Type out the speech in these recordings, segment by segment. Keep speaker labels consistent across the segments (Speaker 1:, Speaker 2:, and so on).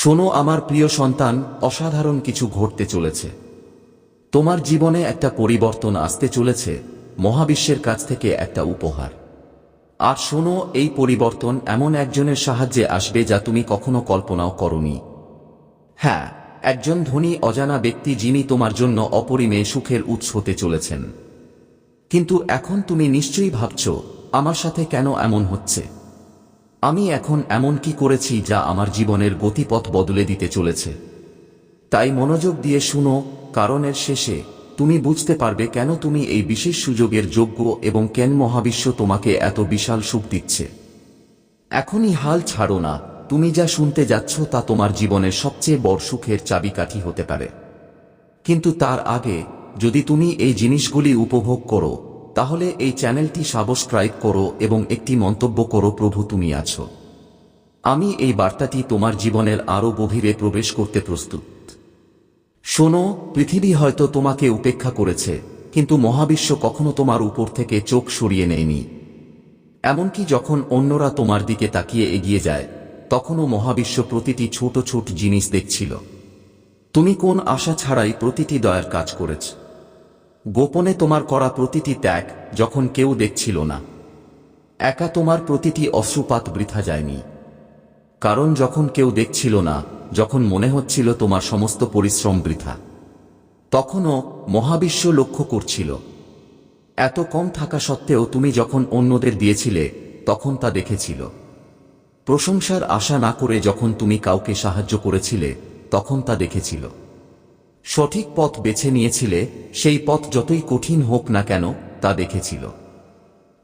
Speaker 1: শোনো, আমার প্রিয় সন্তান, অসাধারণ কিছু ঘটতে চলেছে। তোমার জীবনে একটা পরিবর্তন আসতে চলেছে, মহাবিশ্বের কাছ থেকে একটা উপহার। আর শোনো, এই পরিবর্তন এমন একজনের সাহায্যে আসবে যা তুমি কখনো কল্পনাও করনি। হ্যাঁ একজন ধনী, অজানা ব্যক্তি যিনি তোমার জন্য অপরিমেয় সুখের উৎস হতে চলেছেন। কিন্তু এখন তুমি নিশ্চয়ই ভাবছ, আমার সাথে কেন এমন হচ্ছে? আমি এখন এমন কি করেছি যা আমার জীবনের গতিপথ বদলে দিতে চলেছে? তাই মনোযোগ দিয়ে শুনো, কারণের শেষে তুমি বুঝতে পারবে কেন তুমি এই বিশেষ সুযোগের যোগ্য এবং কেন মহাবিশ্ব তোমাকে এত বিশাল সুখ দিচ্ছে। এখনই হাল ছাড়ো না, তুমি যা শুনতে যাচ্ছ তা তোমার জীবনের সবচেয়ে বড় সুখের চাবিকাঠি হতে পারে। কিন্তু তার আগে, যদি তুমি এই জিনিসগুলি উপভোগ করো তাহলে এই চ্যানেলটি সাবস্ক্রাইব করো এবং একটি মন্তব্য করো, প্রভু তুমি আছো। আমি এই বার্তাটি তোমার জীবনের আরও গভীরে প্রবেশ করতে প্রস্তুত। শোনো, পৃথিবী হয়তো তোমাকে উপেক্ষা করেছে, কিন্তু মহাবিশ্ব কখনো তোমার উপর থেকে চোখ সরিয়ে নেয়নি। এমনকি যখন অন্যরা তোমার দিকে তাকিয়ে এগিয়ে যায়, তখনও মহাবিশ্ব প্রতিটি ছোট ছোট জিনিস দেখছিল। তুমি কোন আশা ছাড়াই প্রতিটি দয়ার কাজ করেছ? গোপনে তোমার করা প্রতিটি ত্যাগ যখন কেউ দেখছিল না। একা তোমার প্রতিটি অশ্রুপাত বৃথা যায়নি। কারণ যখন কেউ দেখছিল না, যখন মনে হচ্ছিল তোমার সমস্ত পরিশ্রম বৃথা, তখনও মহাবিশ্ব লক্ষ্য করছিল। এত কম থাকা সত্ত্বেও তুমি যখন অন্যদের দিয়েছিলে, তখন তা দেখেছিল। প্রশংসার আশা না করে যখন তুমি কাউকে সাহায্য করেছিলে, তখন তা দেখেছিল। সঠিক পথ বেছে নিয়েছিলে, সেই পথ যতই কঠিন হোক না কেন, তা দেখেছিল।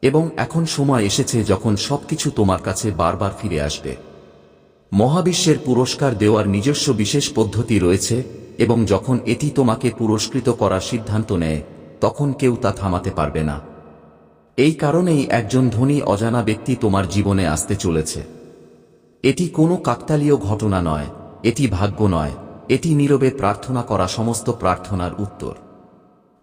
Speaker 1: এবং এখন সময় এসেছে যখন সবকিছু তোমার কাছে বারবার ফিরে আসবে। মহাবিশ্বের পুরস্কার দেওয়ার নিজস্ব বিশেষ পদ্ধতি রয়েছে, এবং যখন এটি তোমাকে পুরস্কৃত করার সিদ্ধান্ত নেয়, তখন কেউ তা থামাতে পারবে না। এই কারণেই একজন ধনী অজানা ব্যক্তি তোমার জীবনে আসতে চলেছে। এটি কোনো কাকতালীয় ঘটনা নয়, এটি ভাগ্য নয়। এটি নীরবে প্রার্থনা করা সমস্ত প্রার্থনার উত্তর।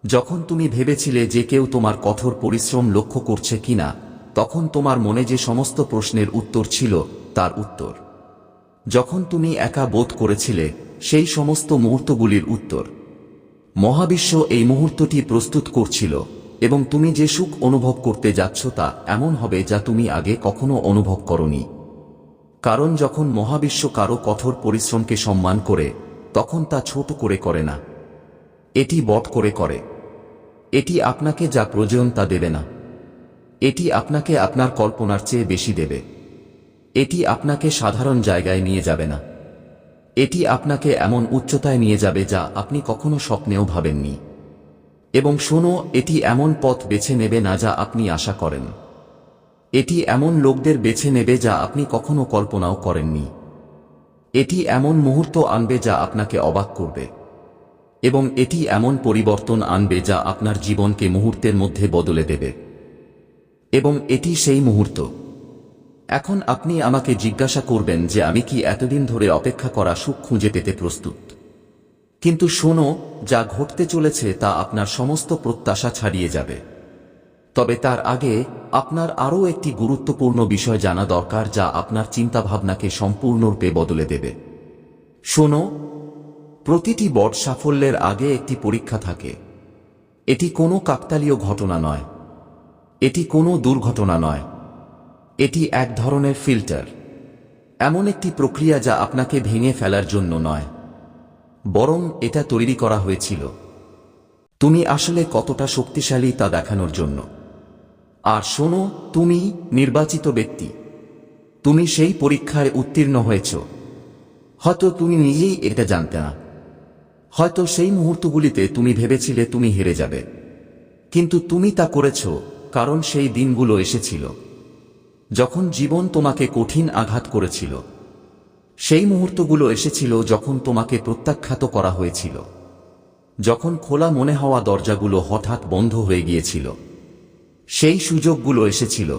Speaker 1: যখন তুমি ভেবেছিলে যে কেউ তোমার কঠোর পরিশ্রম লক্ষ্য করছে কিনা, তখন তোমার মনে যে সমস্ত প্রশ্নের উত্তর ছিল, তার উত্তর। যখন তুমি একা বোধ করেছিলে, সেই সমস্ত মুহূর্তগুলির উত্তর। মহাবিশ্ব এই মুহূর্তটি প্রস্তুত করছিল, এবং তুমি যে সুখ অনুভব করতে যাচ্ছ তা এমন হবে যা তুমি আগে কখনো অনুভব করনি। কারণ যখন মহাবিশ্ব কারও কঠোর পরিশ্রমকে সম্মান করে তখন তা ছোট করে করে না। এটি বট করে করে। এটি আপনাকে যা প্রয়োজন তা দেবে না। এটি আপনাকে আপনার কল্পনার চেয়ে বেশি দেবে। এটি আপনাকে সাধারণ জায়গায় নিয়ে যাবে না। এটি আপনাকে এমন উচ্চতায় নিয়ে যাবে যা আপনি কখনো স্বপ্নেও ভাবেননি। এবং শোনো, এটি এমন পথ বেছে নেবে না যা আপনি আশা করেন। এটি এমন লোকদের বেছে নেবে যা আপনি কখনো কল্পনাও করেননি। এটি এমন মুহূর্ত আনবে যা আপনাকে অবাক করবে। এবং এটি এমন পরিবর্তন আনবে যা আপনার জীবনকে মুহূর্তের মধ্যে বদলে দেবে। এবং এটি সেই মুহূর্ত। এখন আপনি আমাকে জিজ্ঞাসা করবেন যে আমি কি এতদিন ধরে অপেক্ষা করা সুখ খুঁজে পেতে প্রস্তুত? কিন্তু শোনো, যা ঘটতে চলেছে তা আপনার সমস্ত প্রত্যাশা ছাড়িয়ে যাবে। তবে তার আগে আপনার আরও একটি গুরুত্বপূর্ণ বিষয় জানা দরকার যা আপনার চিন্তাভাবনাকে সম্পূর্ণরূপে বদলে দেবে। শোনো, প্রতিটি বড় সাফল্যের আগে একটি পরীক্ষা থাকে। এটি কোনো কাকতালীয় ঘটনা নয়। এটি কোনো দুর্ঘটনা নয়। এটি এক ধরনের ফিল্টার। এমন একটি প্রক্রিয়া যা আপনাকে ভেঙে ফেলার জন্য নয়। বরং এটা তৈরি করা হয়েছিল। তুমি আসলে কতটা শক্তিশালী তা দেখানোর জন্য। আর শোনো, তুমি নির্বাচিত ব্যক্তি। তুমি সেই পরীক্ষায় উত্তীর্ণ হয়েছ। হয়তো তুমি নিজেই এটা জানতে না। হয়তো সেই মুহূর্তগুলিতে তুমি ভেবেছিলে তুমি হেরে যাবে। কিন্তু তুমি তা করেছ, কারণ সেই দিনগুলো এসেছিল। যখন জীবন তোমাকে কঠিন আঘাত করেছিল, সেই মুহূর্তগুলো এসেছিল যখন তোমাকে প্রত্যাখ্যাত করা হয়েছিল। যখন খোলা মনে হওয়া দরজাগুলো হঠাৎ বন্ধ হয়ে গিয়েছিল। সেই সুযোগগুলো এসেছিল।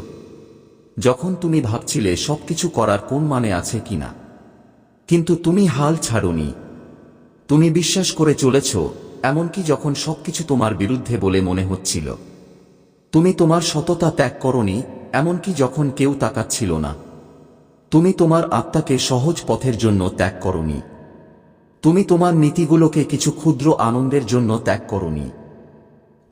Speaker 1: যখন তুমি ভাবছিলে সবকিছু করার কোন মানে আছে কিনা। কিন্তু তুমি হাল ছাড়নি। তুমি বিশ্বাস করে চলেছ, এমনকি যখন সবকিছু তোমার বিরুদ্ধে বলে মনে হচ্ছিল। তুমি তোমার সততা ত্যাগ করনি, এমনকি যখন কেউ তাকাচ্ছিল না। তুমি তোমার আত্মাকে সহজ পথের জন্য ত্যাগ করনি। তুমি তোমার নীতিগুলোকে কিছু ক্ষুদ্র আনন্দের জন্য ত্যাগ করনি।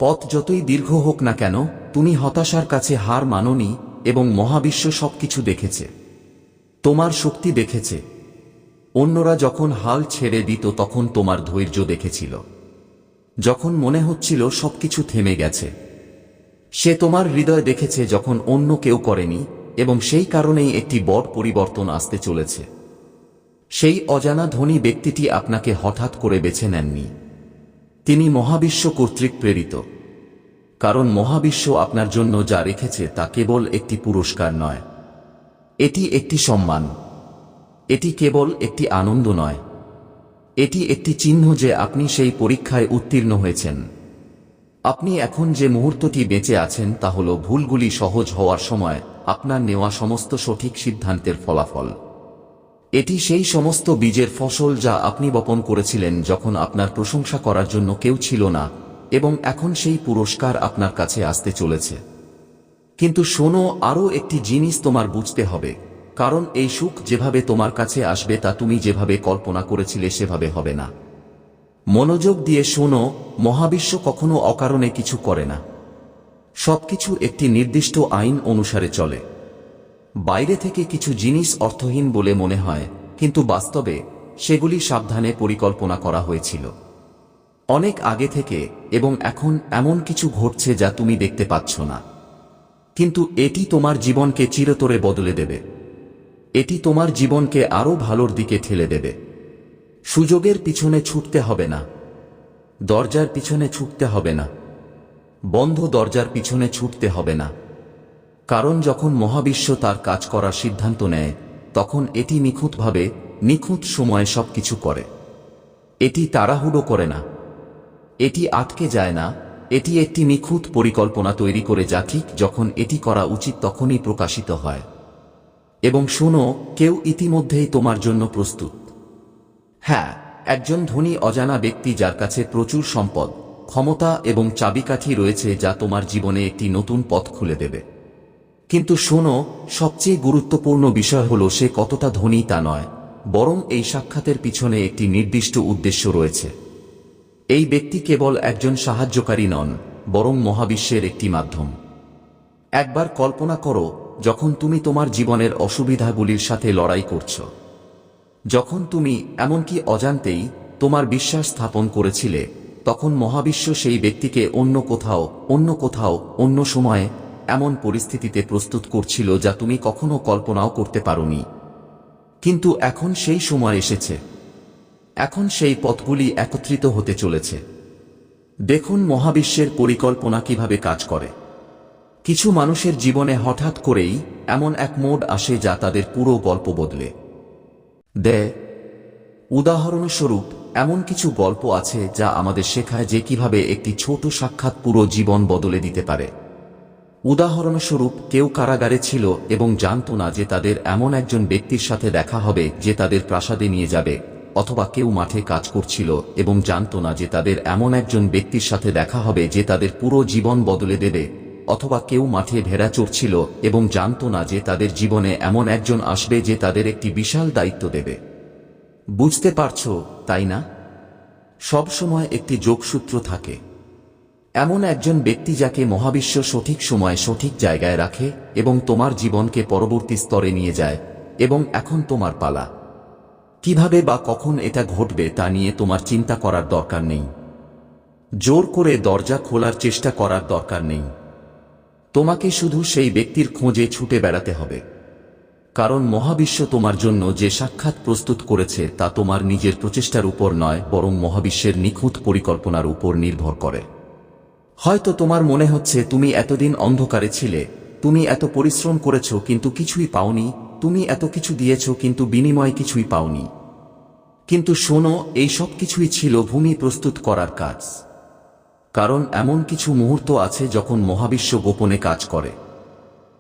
Speaker 1: পথ যতই দীর্ঘ হোক না কেন, তুমি হতাশার কাছে হার মাননি এবং মহাবিশ্ব সবকিছু দেখেছে। তোমার শক্তি দেখেছে। অন্যরা যখন হাল ছেড়ে দিত তখন তোমার ধৈর্য দেখেছিল। যখন মনে হচ্ছিল সবকিছু থেমে গেছে। সে তোমার হৃদয় দেখেছে যখন অন্য কেউ করেনি এবং সেই কারণেই একটি বড় পরিবর্তন আসতে চলেছে। সেই অজানা ধনী ব্যক্তিটি আপনাকে হঠাৎ করে বেছে নেননি। তিনি মহাবিশ্ব কর্তৃক প্রেরিত। কারণ মহাবিশ্ব আপনার জন্য যা রেখেছে তা কেবল একটি পুরস্কার নয়। এটি একটি সম্মান। এটি কেবল একটি আনন্দ নয়। এটি একটি চিহ্ন যে আপনি সেই পরীক্ষায় উত্তীর্ণ হয়েছেন। আপনি এখন যে মুহূর্তটি বেঁচে আছেন তা হল ভুলগুলি সহজ হওয়ার সময় আপনার নেওয়া সমস্ত সঠিক সিদ্ধান্তের ফলাফল। এটি সেই সমস্ত বীজের ফসল যা আপনি বপন করেছিলেন যখন আপনার প্রশংসা করার জন্য কেউ ছিল না, এবং এখন সেই পুরস্কার আপনার কাছে আসতে চলেছে। কিন্তু শোনো, আরও একটি জিনিস তোমার বুঝতে হবে, কারণ এই সুখ যেভাবে তোমার কাছে আসবে তা তুমি যেভাবে কল্পনা করেছিলে সেভাবে হবে না। মনোযোগ দিয়ে শোনো, মহাবিশ্ব কখনো অকারণে কিছু করে না। সবকিছু একটি নির্দিষ্ট আইন অনুসারে চলে। বাইরে থেকে কিছু জিনিস অর্থহীন বলে মনে হয়, কিন্তু বাস্তবে সেগুলি সাবধানে পরিকল্পনা করা হয়েছিল। অনেক আগে থেকে এবং এখন এমন কিছু ঘটছে যা তুমি দেখতে পাচ্ছ না। কিন্তু এটি তোমার জীবনকে চিরতরে বদলে দেবে। এটি তোমার জীবনকে আরও ভালোর দিকে ঠেলে দেবে। সুযোগের পিছনে ছুটতে হবে না। দরজার পিছনে ছুটতে হবে না। বন্ধ দরজার পিছনে ছুটতে হবে না। কারণ যখন মহাবিশ্ব তার কাজ করার সিদ্ধান্ত নেয়, তখন এটি নিখুঁতভাবে, নিখুঁত সময়ে সবকিছু করে। এটি তাড়াহুড়ো করে না। এটি আটকে যায় না। এটি একটি নিখুঁত পরিকল্পনা তৈরি করে যা ঠিক যখন এটি করা উচিত তখনই প্রকাশিত হয়। এবং শোনো, কেউ ইতিমধ্যেই তোমার জন্য প্রস্তুত। হ্যাঁ একজন ধনী অজানা ব্যক্তি যার কাছে প্রচুর সম্পদ, ক্ষমতা এবং চাবিকাঠি রয়েছে যা তোমার জীবনে একটি নতুন পথ খুলে দেবে। কিন্তু শোনো, সবচেয়ে গুরুত্বপূর্ণ বিষয় হল সে কতটা ধনী তা নয়, বরং এই সাক্ষাতের পিছনে একটি নির্দিষ্ট উদ্দেশ্য রয়েছে। এই ব্যক্তি কেবল একজন সাহায্যকারী নন, বরং মহাবিশ্বের একটি মাধ্যম। একবার কল্পনা করো, যখন তুমি তোমার জীবনের অসুবিধাগুলির সাথে লড়াই করছ। যখন তুমি, এমনকি অজান্তেই, তোমার বিশ্বাস স্থাপন করেছিলে, তখন মহাবিশ্ব সেই ব্যক্তিকে অন্য কোথাও অন্য কোথাও, অন্য সময়ে এমন পরিস্থিতিতে প্রস্তুত করছিল যা তুমি কখনো কল্পনাও করতে পারোনি। কিন্তু এখন সেই সময় এসেছে। এখন সেই পথগুলি একত্রিত হতে চলেছে। দেখুন মহাবিশ্বের পরিকল্পনা কীভাবে কাজ করে। কিছু মানুষের জীবনে হঠাৎ করেই এমন এক মোড আসে যা তাদের পুরো গল্প বদলে। দেয় উদাহরণস্বরূপ, এমন কিছু গল্প আছে যা আমাদের শেখায় যে কীভাবে একটি ছোট সাক্ষাৎ পুরো জীবন বদলে দিতে পারে। উদাহরণস্বরূপ, কেউ কারাগারে ছিল এবং জানত না যে তাদের এমন একজন ব্যক্তির সাথে দেখা হবে যে তাদের প্রাসাদে নিয়ে যাবে, অথবা কেউ মাঠে কাজ করছিল এবং জানত না যে তাদের এমন একজন ব্যক্তির সাথে দেখা হবে যে তাদের পুরো জীবন বদলে দেবে, অথবা কেউ মাঠে ভেড়া চড়ছিল এবং জানত না যে তাদের জীবনে এমন একজন আসবে যে তাদের একটি বিশাল দায়িত্ব দেবে। বুঝতে পারছ, তাই না? সব সময় একটি যোগসূত্র থাকে। এমন একজন ব্যক্তি যাকে মহাবিশ্ব সঠিক সময়ে সঠিক জায়গায় রাখে এবং তোমার জীবনকে পরবর্তী স্তরে নিয়ে যায় এবং এখন তোমার পালা। কীভাবে বা কখন এটা ঘটবে তা নিয়ে তোমার চিন্তা করার দরকার নেই। জোর করে দরজা খোলার চেষ্টা করার দরকার নেই। তোমাকে শুধু সেই ব্যক্তির খোঁজে ছুটে বেড়াতে হবে। কারণ মহাবিশ্ব তোমার জন্য যে সাক্ষাৎ প্রস্তুত করেছে তা তোমার নিজের প্রচেষ্টার উপর নয়, বরং মহাবিশ্বের নিখুঁত পরিকল্পনার উপর নির্ভর করে। হয়তো তোমার মনে হচ্ছে তুমি এতদিন অন্ধকারে ছিলে, তুমি এত পরিশ্রম করেছ কিন্তু কিছুই পাওনি, তুমি এত কিছু দিয়েছ কিন্তু বিনিময়ে কিছুই পাওনি। কিন্তু শোনো, এই সব কিছুই ছিল ভূমি প্রস্তুত করার কাজ। কারণ এমন কিছু মুহূর্ত আছে যখন মহাবিশ্ব গোপনে কাজ করে।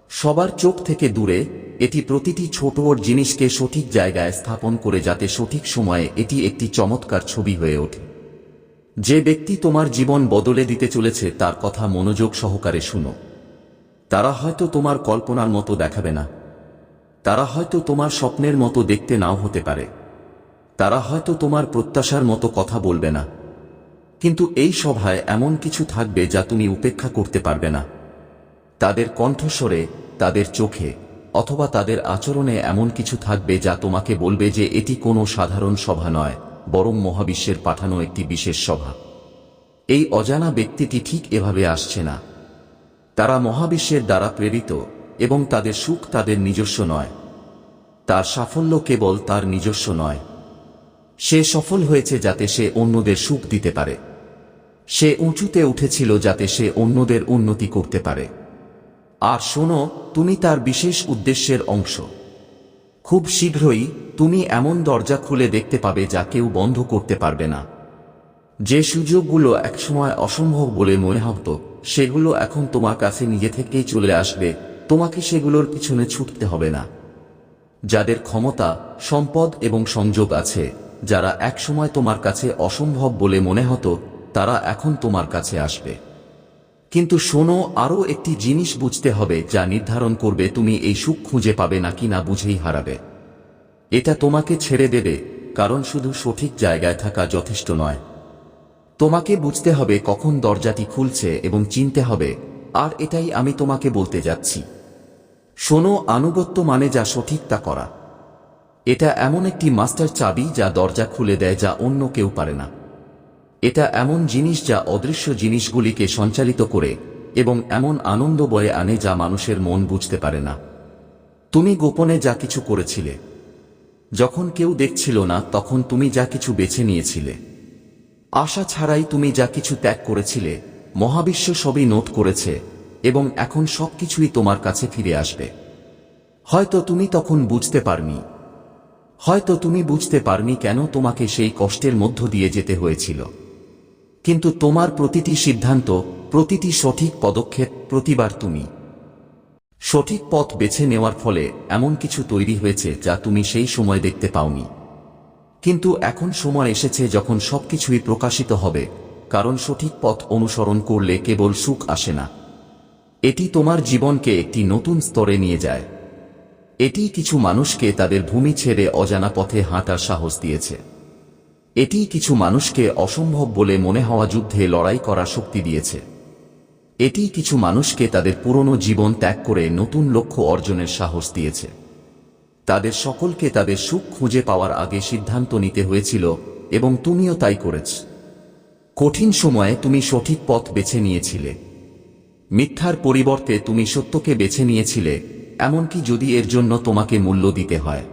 Speaker 1: সবার চোখ থেকে দূরে, এটি প্রতিটি ছোট জিনিসকে সঠিক জায়গায় স্থাপন করে যাতে সঠিক সময়ে এটি একটি চমৎকার ছবি হয়ে ওঠে। যে ব্যক্তি তোমার জীবন বদলে দিতে চলেছে, তার কথা মনোযোগ সহকারে শুনো। তারা হয়তো তোমার কল্পনার মতো দেখাবে না। তারা হয়তো তোমার স্বপ্নের মতো দেখতে নাও হতে পারে। তারা হয়তো তোমার প্রত্যাশার মতো কথা বলবে না। কিন্তু এই সভায় এমন কিছু থাকবে যা তুমি উপেক্ষা করতে পারবে না। তাদের কণ্ঠস্বরে, তাদের চোখে, অথবা তাদের আচরণে এমন কিছু থাকবে যা তোমাকে বলবে যে এটি কোনো সাধারণ সভা নয়। বরং মহাবিশ্বের পাঠানো একটি বিশেষ সভা। এই অজানা ব্যক্তিটি ঠিক এভাবে আসছে না। তারা মহাবিশ্বের দ্বারা প্রেরিত এবং তাদের সুখ তাদের নিজস্ব নয়। তার সাফল্য কেবল তার নিজস্ব নয়। সে সফল হয়েছে যাতে সে অন্যদের সুখ দিতে পারে। সে উঁচুতে উঠেছিল যাতে সে অন্যদের উন্নতি করতে পারে। আর শোনো, তুমি তার বিশেষ উদ্দেশ্যের অংশ। খুব শীঘ্রই তুমি এমন দরজা খুলে দেখতে পাবে যা কেউ বন্ধ করতে পারবে না। যে সুযোগগুলো একসময় অসম্ভব বলে মনে হতো, সেগুলো এখন তোমার কাছে নিজে থেকেই চলে আসবে, তোমাকে সেগুলোর পিছনে ছুটতে হবে না। যাদের ক্ষমতা, সম্পদ এবং সংযোগ আছে, যারা একসময় তোমার কাছে অসম্ভব বলে মনে হতো, তারা এখন তোমার কাছে আসবে। কিন্তু শোনো, আরও একটি জিনিস বুঝতে হবে যা নির্ধারণ করবে তুমি এই সুখ খুঁজে পাবে নাকি না বুঝেই হারাবে। এটা তোমাকে ছেড়ে দেবে, কারণ শুধু সঠিক জায়গায় থাকা যথেষ্ট নয়। তোমাকে বুঝতে হবে কখন দরজাটি খুলছে এবং চিনতে হবে, আর এটাই আমি তোমাকে বলতে যাচ্ছি। শোনো, আনুগত্য মানে যা সঠিক তা করা। এটা এমন একটি মাস্টার চাবি যা দরজা খুলে দেয় যা অন্য কেউ পারে না। এটা এমন জিনিস যা অদৃশ্য জিনিসগুলিকে সঞ্চালিত করে এবং এমন আনন্দ বয়ে আনে যা মানুষের মন বুঝতে পারে না। তুমি গোপনে যা কিছু করেছিলে। যখন কেউ দেখছিল না, তখন তুমি যা কিছু বেছে নিয়েছিলে। আশা ছাড়াই তুমি যা কিছু ত্যাগ করেছিলে, মহাবিশ্ব সবই নোট করেছে এবং এখন সবকিছুই তোমার কাছে ফিরে আসবে। হয়তো তুমি তখন বুঝতে পারনি। হয়তো তুমি বুঝতে পারনি কেন তোমাকে সেই কষ্টের মধ্য দিয়ে যেতে হয়েছিল। কিন্তু তোমার প্রতিটি সিদ্ধান্ত, প্রতিটি সঠিক পদক্ষেপ, প্রতিবার তুমি। সঠিক পথ বেছে নেওয়ার ফলে এমন কিছু তৈরি হয়েছে যা তুমি সেই সময় দেখতে পাওনি। কিন্তু এখন সময় এসেছে যখন সবকিছুই প্রকাশিত হবে, কারণ সঠিক পথ অনুসরণ করলে কেবল সুখ আসে না। এটি তোমার জীবনকে একটি নতুন স্তরে নিয়ে যায়। এটি কিছু মানুষকে তাদের ভূমি ছেড়ে অজানা পথে হাঁটার সাহস দিয়েছে। এটি কিছু মানুষকে অসম্ভব বলে মনে হওয়া যুদ্ধে লড়াই করার শক্তি দিয়েছে। এটি কিছু মানুষকে তাদের পুরনো জীবন ত্যাগ করে নতুন লক্ষ্য অর্জনের সাহস দিয়েছে। তাদের সকলকে তাদের সুখ খুঁজে পাওয়ার আগে সিদ্ধান্ত নিতে হয়েছিল, এবং তুমিও তাই করেছ। কঠিন সময়ে তুমি সঠিক পথ বেছে নিয়েছিলে। মিথ্যার পরিবর্তে তুমি সত্যকে বেছে নিয়েছিলে, এমনকি যদি এর জন্য তোমাকে মূল্য দিতে হয়।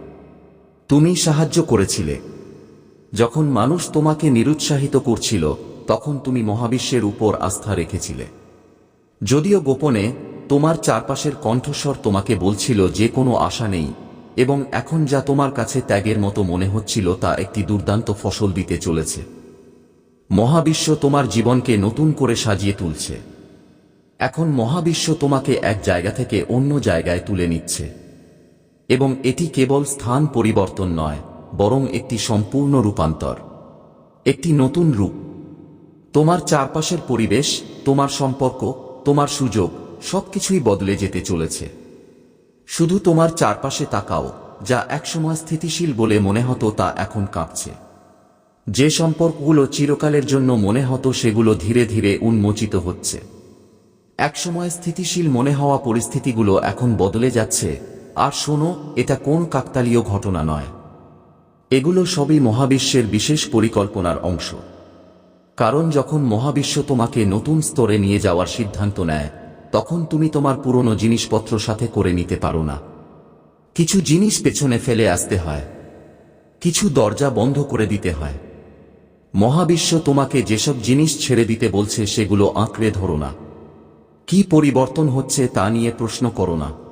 Speaker 1: তুমি সাহায্য করেছিলে। যখন মানুষ তোমাকে নিরুৎসাহিত করছিল, তখন তুমি মহাবিশ্বের উপর আস্থা রেখেছিলে। যদিও গোপনে, তোমার চারপাশের কণ্ঠস্বর তোমাকে বলছিল যে কোনো আশা নেই, এবং এখন যা তোমার কাছে ত্যাগের মতো মনে হচ্ছিল তা একটি দুর্দান্ত ফসল দিতে চলেছে। মহাবিশ্ব তোমার জীবনকে নতুন করে সাজিয়ে তুলছে। এখন মহাবিশ্ব তোমাকে এক জায়গা থেকে অন্য জায়গায় তুলে নিচ্ছে। এবং এটি কেবল স্থান পরিবর্তন নয় বরং একটি সম্পূর্ণ রূপান্তর, একটি নতুন রূপ। তোমার চারপাশের পরিবেশ, তোমার সম্পর্ক, তোমার সুযোগ, সবকিছুই বদলে যেতে চলেছে। শুধু তোমার চারপাশে তাকাও, যা একসময় স্থিতিশীল বলে মনে হতো তা এখন কাঁপছে। যে সম্পর্কগুলো চিরকালের জন্য মনে হতো সেগুলো ধীরে ধীরে উন্মোচিত হচ্ছে। একসময় স্থিতিশীল মনে হওয়া পরিস্থিতিগুলো এখন বদলে যাচ্ছে, আর শোনো, এটা কোন কাকতালীয় ঘটনা নয়। এগুলো সবই মহাবিশ্বের বিশেষ পরিকল্পনার অংশ। কারণ যখন মহাবিশ্ব তোমাকে নতুন স্তরে নিয়ে যাওয়ার সিদ্ধান্ত নেয়, তখন তুমি তোমার পুরনো জিনিসপত্র সাথে করে নিতে পারো না। কিছু জিনিস পেছনে ফেলে আসতে হয়। কিছু দরজা বন্ধ করে দিতে হয়। মহাবিশ্ব তোমাকে যেসব জিনিস ছেড়ে দিতে বলছে, সেগুলো আঁকড়ে ধরো না। কি পরিবর্তন হচ্ছে তা নিয়ে প্রশ্ন করো না।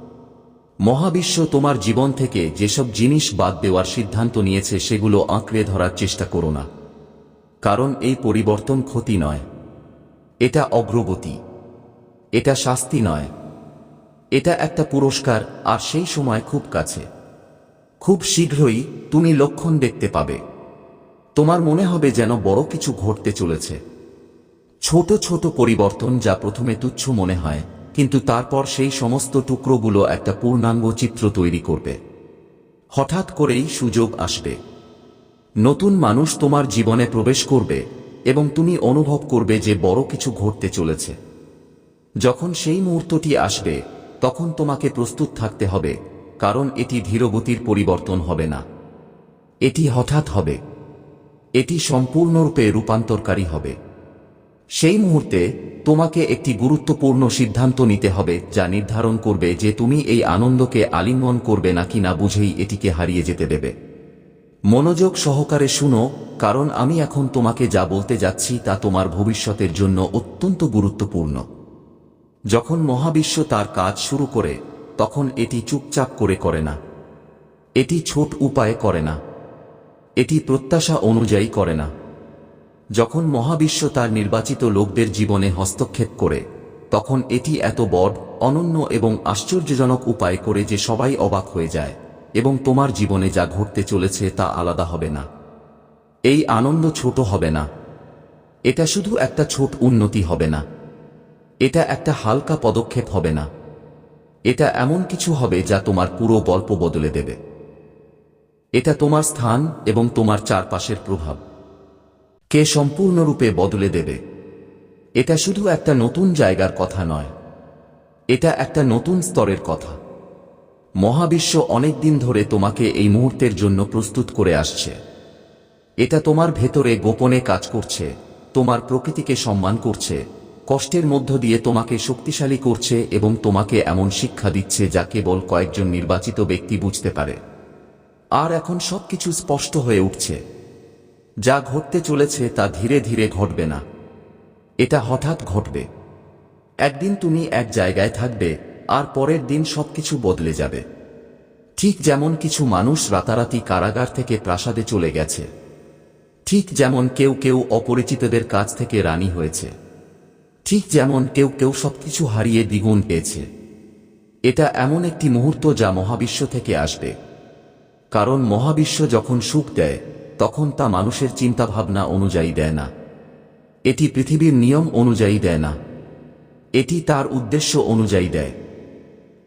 Speaker 1: মহাবিশ্ব তোমার জীবন থেকে যেসব জিনিস বাদ দেওয়ার সিদ্ধান্ত নিয়েছে সেগুলো আঁকড়ে ধরার চেষ্টা করো না। কারণ এই পরিবর্তন ক্ষতি নয়। এটা অগ্রগতি। এটা শাস্তি নয়। এটা একটা পুরস্কার, আর সেই সময় খুব কাছে। খুব শীঘ্রই তুমি লক্ষণ দেখতে পাবে। তোমার মনে হবে যেন বড় কিছু ঘটতে চলেছে। ছোট ছোট পরিবর্তন যা প্রথমে তুচ্ছ মনে হয় কিন্তু তারপর সেই সমস্ত টুকরোগুলো একটা পূর্ণাঙ্গ চিত্র তৈরি করবে। হঠাৎ করেই সুযোগ আসবে। নতুন মানুষ তোমার জীবনে প্রবেশ করবে এবং তুমি অনুভব করবে যে বড় কিছু ঘটতে চলেছে। যখন সেই মুহূর্তটি আসবে, তখন তোমাকে প্রস্তুত থাকতে হবে, কারণ এটি ধীরগতির পরিবর্তন হবে না। এটি হঠাৎ হবে। এটি সম্পূর্ণরূপে রূপান্তরকারী হবে। সেই মুহূর্তে তোমাকে একটি গুরুত্বপূর্ণ সিদ্ধান্ত নিতে হবে, যা নির্ধারণ করবে যে তুমি এই আনন্দকে আলিঙ্গন করবে নাকি না বুঝেই এটিকে হারিয়ে যেতে দেবে। মনোযোগ সহকারে শুনো, কারণ আমি এখন তোমাকে যা বলতে যাচ্ছি তা তোমার ভবিষ্যতের জন্য অত্যন্ত গুরুত্বপূর্ণ। যখন মহাবিশ্ব তার কাজ শুরু করে, তখন এটি চুপচাপ করে করে না। এটি ছোট উপায়ে করে না। এটি প্রত্যাশা অনুযায়ী করে না। যখন মহাবিশ্ব তার নির্বাচিত লোকদের জীবনে হস্তক্ষেপ করে, তখন এটি এত বড়, অনন্য এবং আশ্চর্যজনক উপায় করে যে সবাই অবাক হয়ে যায়, এবং তোমার জীবনে যা ঘটতে চলেছে তা আলাদা হবে না। এই আনন্দ ছোট হবে না। এটা শুধু একটা ছোট উন্নতি হবে না। এটা একটা হালকা পদক্ষেপ হবে না। এটা এমন কিছু হবে যা তোমার পুরো গল্প বদলে দেবে। এটা তোমার স্থান এবং তোমার চারপাশের প্রভাব। কে সম্পূর্ণরূপে বদলে দেবে। এটা শুধু একটা নতুন জায়গার কথা নয়। এটা একটা নতুন স্তরের কথা। মহাবিশ্ব অনেক দিন ধরে তোমাকে এই মুহূর্তের জন্য প্রস্তুত করে আসছে। এটা তোমার ভেতরে গোপনে কাজ করছে, তোমার প্রকৃতিকে সম্মান করছে, কষ্টের মধ্য দিয়ে তোমাকে শক্তিশালী করছে এবং তোমাকে এমন শিক্ষা দিচ্ছে যা কেবল কয়েকজন নির্বাচিত ব্যক্তি বুঝতে পারে। আর এখন সবকিছু স্পষ্ট হয়ে উঠছে। যা ঘটতে চলেছে তা ধীরে ধীরে ঘটবে না। এটা হঠাৎ ঘটবে। একদিন তুমি এক জায়গায় থাকবে, আর পরের দিন সবকিছু বদলে যাবে। ঠিক যেমন কিছু মানুষ রাতারাতি কারাগার থেকে প্রাসাদে চলে গেছে। ঠিক যেমন কেউ কেউ অপরিচিতদের কাছ থেকে রানী হয়েছে। ঠিক যেমন কেউ কেউ সবকিছু হারিয়ে দ্বিগুণ পেয়েছে। এটা এমন একটি মুহূর্ত যা মহাবিশ্ব থেকে আসবে। কারণ মহাবিশ্ব যখন সুখ দেয় তখন তা মানুষের চিন্তাভাবনা অনুযায়ী দেয় না। এটি পৃথিবীর নিয়ম অনুযায়ী দেয় না। এটি তার উদ্দেশ্য অনুযায়ী দেয়।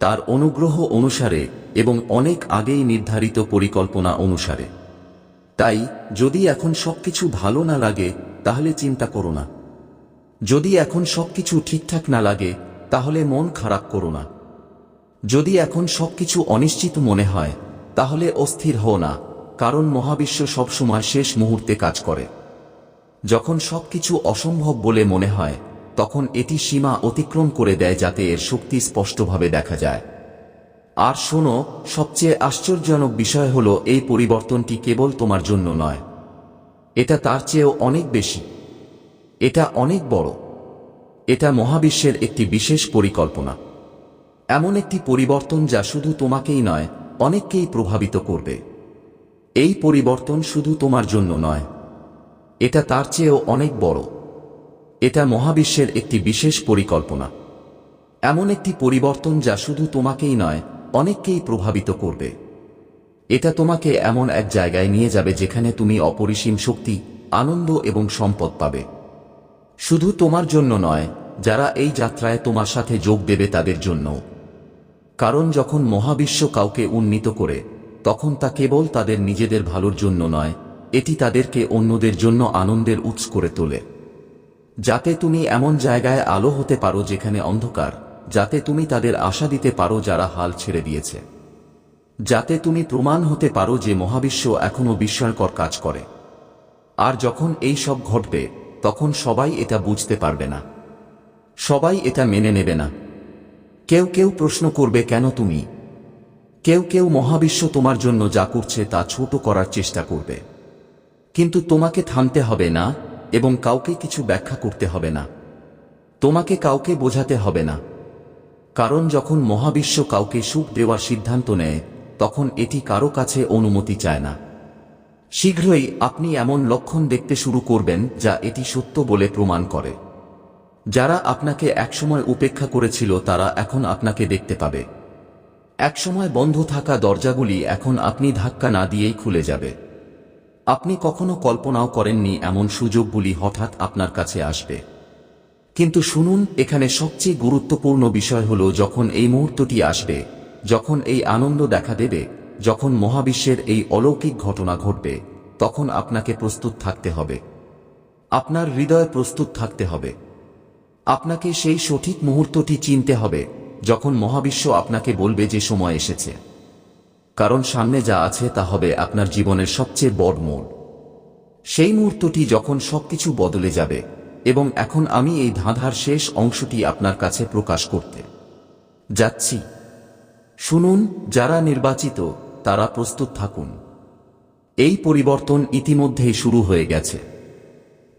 Speaker 1: তার অনুগ্রহ অনুসারে এবং অনেক আগেই নির্ধারিত পরিকল্পনা অনুসারে। তাই, যদি এখন সবকিছু ভালো না লাগে, তাহলে চিন্তা করো না। যদি এখন সবকিছু ঠিকঠাক না লাগে, তাহলে মন খারাপ করো না। যদি এখন সবকিছু অনিশ্চিত মনে হয়, তাহলে অস্থির হও না। কারণ মহাবিশ্ব সবসময় শেষ মুহূর্তে কাজ করে। যখন সবকিছু অসম্ভব বলে মনে হয়, তখন এটি সীমা অতিক্রম করে দেয় যাতে এর শক্তি স্পষ্টভাবে দেখা যায়। আর শোনো, সবচেয়ে আশ্চর্যজনক বিষয় হল এই পরিবর্তনটি কেবল তোমার জন্য নয়। এটা তার চেয়েও অনেক বেশি। এটা অনেক বড়। এটা মহাবিশ্বের একটি বিশেষ পরিকল্পনা। এমন একটি পরিবর্তন যা শুধু তোমাকেই নয়, অনেককেই প্রভাবিত করবে। এই পরিবর্তন শুধু তোমার জন্য নয়। এটা তার চেয়েও অনেক বড়। এটা মহাবিশ্বের একটি বিশেষ পরিকল্পনা। এমন একটি পরিবর্তন যা শুধু তোমাকেই নয়, অনেককেই প্রভাবিত করবে। এটা তোমাকে এমন এক জায়গায় নিয়ে যাবে যেখানে তুমি অপরিসীম শক্তি, আনন্দ এবং সম্পদ পাবে। শুধু তোমার জন্য নয়, যারা এই যাত্রায় তোমার সাথে যোগ দেবে তাদের জন্য কারণ যখন মহাবিশ্ব কাউকে উন্নীত করে তখন তা কেবল তাদের নিজেদের ভালোর জন্য নয়, এটি তাদেরকে অন্যদের জন্য আনন্দের উৎস করে তোলে। যাতে তুমি এমন জায়গায় আলো হতে পারো যেখানে অন্ধকার, যাতে তুমি তাদের আশা দিতে পারো যারা হাল ছেড়ে দিয়েছে। যাতে তুমি প্রমাণ হতে পারো যে মহাবিশ্ব এখনও বিস্ময়কর কাজ করে। আর যখন এই সব ঘটবে, তখন সবাই এটা বুঝতে পারবে না। সবাই এটা মেনে নেবে না। কেউ কেউ প্রশ্ন করবে, কেন তুমি? কেউ কেউ মহাবিশ্ব তোমার জন্য যা করছে তা ছোট করার চেষ্টা করবে। কিন্তু তোমাকে থামতে হবে না এবং কাউকে কিছু ব্যাখ্যা করতে হবে না। তোমাকে কাউকে বোঝাতে হবে না। কারণ যখন মহাবিশ্ব কাউকে সুখ দেওয়ার সিদ্ধান্ত নেয়, তখন এটি কারও কাছে অনুমতি চায় না। শীঘ্রই আপনি এমন লক্ষণ দেখতে শুরু করবেন যা এটি সত্য বলে প্রমাণ করে। যারা আপনাকে একসময় উপেক্ষা করেছিল তারা এখন আপনাকে দেখতে পাবে। একসময় বন্ধ থাকা দরজাগুলি এখন আপনি ধাক্কা না দিয়েই খুলে যাবে। আপনি কখনো কল্পনাও করেননি এমন সুযোগগুলি হঠাৎ আপনার কাছে আসবে। কিন্তু শুনুন, এখানে সবচেয়ে গুরুত্বপূর্ণ বিষয় হল যখন এই মুহূর্তটি আসবে, যখন এই আনন্দ দেখা দেবে, যখন মহাবিশ্বের এই অলৌকিক ঘটনা ঘটবে, তখন আপনাকে প্রস্তুত থাকতে হবে। আপনার হৃদয় প্রস্তুত থাকতে হবে। আপনাকে সেই সঠিক মুহূর্তটি চিনতে হবে যখন মহাবিশ্ব আপনাকে বলবে যে সময় এসেছে। কারণ সামনে যা আছে তা হবে আপনার জীবনের সবচেয়ে বড় মোড়। সেই মুহূর্তটি যখন সবকিছু বদলে যাবে, এবং এখন আমি এই ধাঁধার শেষ অংশটি আপনার কাছে প্রকাশ করতে যাচ্ছি। শুনুন, যারা নির্বাচিত, তারা প্রস্তুত থাকুন। এই পরিবর্তন ইতিমধ্যেই শুরু হয়ে গেছে।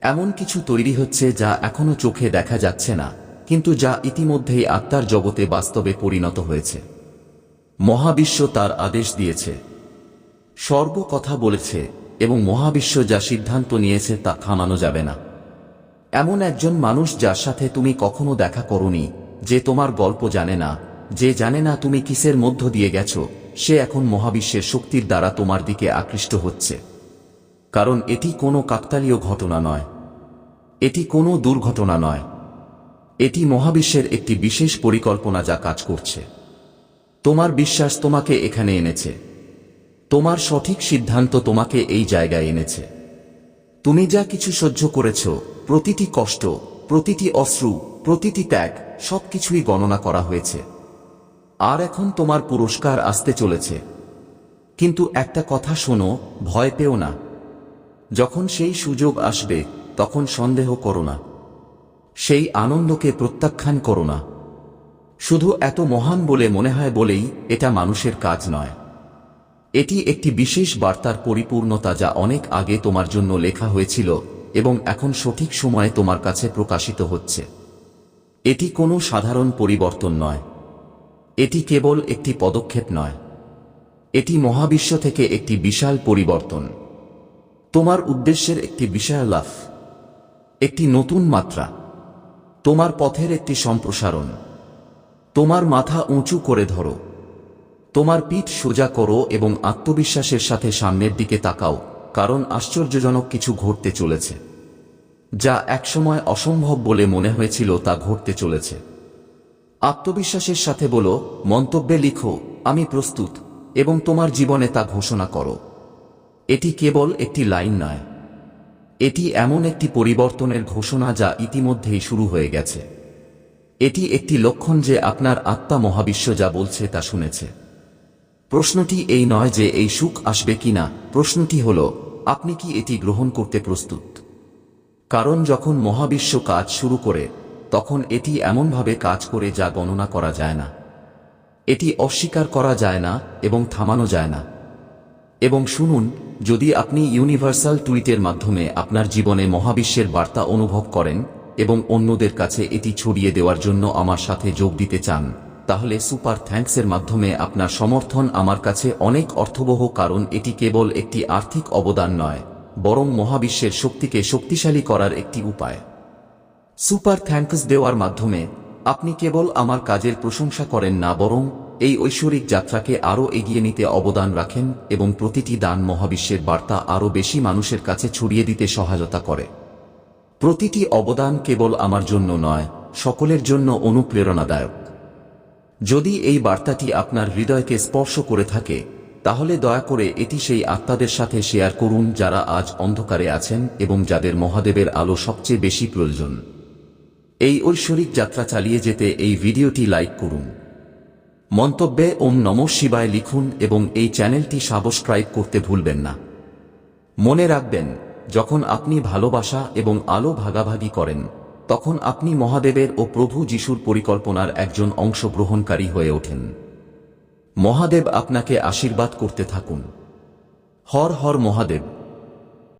Speaker 1: এমন কিছু তৈরি হচ্ছে যা এখনও চোখে দেখা যাচ্ছে না। কিন্তু যা ইতিমধ্যেই আত্মার জগতে বাস্তবে পরিণত হয়েছে। মহাবিশ্ব তার আদেশ দিয়েছে। স্বর্গ কথা বলেছে এবং মহাবিশ্ব যা সিদ্ধান্ত নিয়েছে তা থামানো যাবে না। এমন একজন মানুষ যার সাথে তুমি কখনো দেখা করনি, যে তোমার গল্প জানে না, যে জানে না তুমি কিসের মধ্য দিয়ে গেছো, সে এখন মহাবিশ্বের শক্তির দ্বারা তোমার দিকে আকৃষ্ট হচ্ছে। কারণ এটি কোনো কাকতালীয় ঘটনা নয়। এটি কোনো দুর্ঘটনা নয়। এটি মহাবিশ্বের একটি বিশেষ পরিকল্পনা যা কাজ করছে। তোমার বিশ্বাস তোমাকে এখানে এনেছে। তোমার সঠিক সিদ্ধান্ত তোমাকে এই জায়গায় এনেছে। তুমি যা কিছু সহ্য করেছ, প্রতিটি কষ্ট, প্রতিটি অশ্রু, প্রতিটি ত্যাগ, সবকিছুই গণনা করা হয়েছে। আর এখন তোমার পুরস্কার আসতে চলেছে। কিন্তু একটা কথা শোনো, ভয় পেও না। যখন সেই সুযোগ আসবে, তখন সন্দেহ করো না। সেই আনন্দকে প্রত্যাখ্যান করো না। শুধু এত মহান বলে মনে হয় বলেই এটা মানুষের কাজ নয়। এটি একটি বিশেষ বার্তার পরিপূর্ণতা যা অনেক আগে তোমার জন্য লেখা হয়েছিল এবং এখন সঠিক সময়ে তোমার কাছে প্রকাশিত হচ্ছে। এটি কোনো সাধারণ পরিবর্তন নয়। এটি কেবল একটি পদক্ষেপ নয়। এটি মহাবিশ্ব থেকে একটি বিশাল পরিবর্তন। তোমার উদ্দেশ্যের একটি বিশাল লাভ একটি নতুন মাত্রা। তোমার পথের একটি সম্প্রসারণ। তোমার মাথা উঁচু করে ধরো। তোমার পিঠ সোজা করো এবং আত্মবিশ্বাসের সাথে সামনের দিকে তাকাও, কারণ আশ্চর্যজনক কিছু ঘটতে চলেছে। যা একসময় অসম্ভব বলে মনে হয়েছিল তা ঘটতে চলেছে। আত্মবিশ্বাসের সাথে বলো, মন্তব্যে লিখো, আমি প্রস্তুত, এবং তোমার জীবনে তা ঘোষণা করো। এটি কেবল একটি লাইন নয়। এটি এমন একটি পরিবর্তনের ঘোষণা যা ইতিমধ্যেই শুরু হয়ে গেছে। এটি একটি লক্ষণ যে আপনার আত্মা মহাবিশ্ব যা বলছে তা শুনেছে। প্রশ্নটি এই নয় যে এই সুখ আসবে কিনা প্রশ্নটি হল, আপনি কি এটি গ্রহণ করতে প্রস্তুত? কারণ যখন মহাবিশ্ব কাজ শুরু করে, তখন এটি এমনভাবে কাজ করে যা গণনা করা যায় না। এটি অস্বীকার করা যায় না এবং থামানো যায় না। এবং শুনুন যদি আপনি ইউনিভার্সাল টুইটের মাধ্যমে আপনার জীবনে মহাবিশ্বের বার্তা অনুভব করেন এবং অন্যদের কাছে এটি ছড়িয়ে দেওয়ার জন্য আমার সাথে যোগ দিতে চান, তাহলে সুপার থ্যাঙ্কসের মাধ্যমে আপনার সমর্থন আমার কাছে অনেক অর্থবহ কারণ এটি কেবল একটি আর্থিক অবদান নয়, বরং মহাবিশ্বের শক্তিকে শক্তিশালী করার একটি উপায়। সুপার থ্যাঙ্কস দেওয়ার মাধ্যমে আপনি কেবল আমার কাজের প্রশংসা করেন না, বরং এই ঐশ্বরিক যাত্রাকে আরও এগিয়ে নিতে অবদান রাখেন এবং প্রতিটি দান মহাবিশ্বের বার্তা আরও বেশি মানুষের কাছে ছড়িয়ে দিতে সহায়তা করে। প্রতিটি অবদান কেবল আমার জন্য নয়, সকলের জন্য অনুপ্রেরণাদায়ক। যদি এই বার্তাটি আপনার হৃদয়কে স্পর্শ করে থাকে, তাহলে দয়া করে এটি সেই আত্মাদের সাথে শেয়ার করুন যারা আজ অন্ধকারে আছেন এবং যাদের মহাদেবের আলো সবচেয়ে বেশি প্রয়োজন। এই ঐশ্বরিক যাত্রা চালিয়ে যেতে এই ভিডিওটি লাইক করুন। মন্তব্যে ওম নম শিবায় লিখুন এবং এই চ্যানেলটি সাবস্ক্রাইব করতে ভুলবেন না। মনে রাখবেন, যখন আপনি ভালোবাসা এবং আলো ভাগাভাগি করেন, তখন আপনি মহাদেবের ও প্রভু যিশুর পরিকল্পনার একজন অংশগ্রহণকারী হয়ে ওঠেন। মহাদেব আপনাকে আশীর্বাদ করতে থাকুন। হর হর মহাদেব।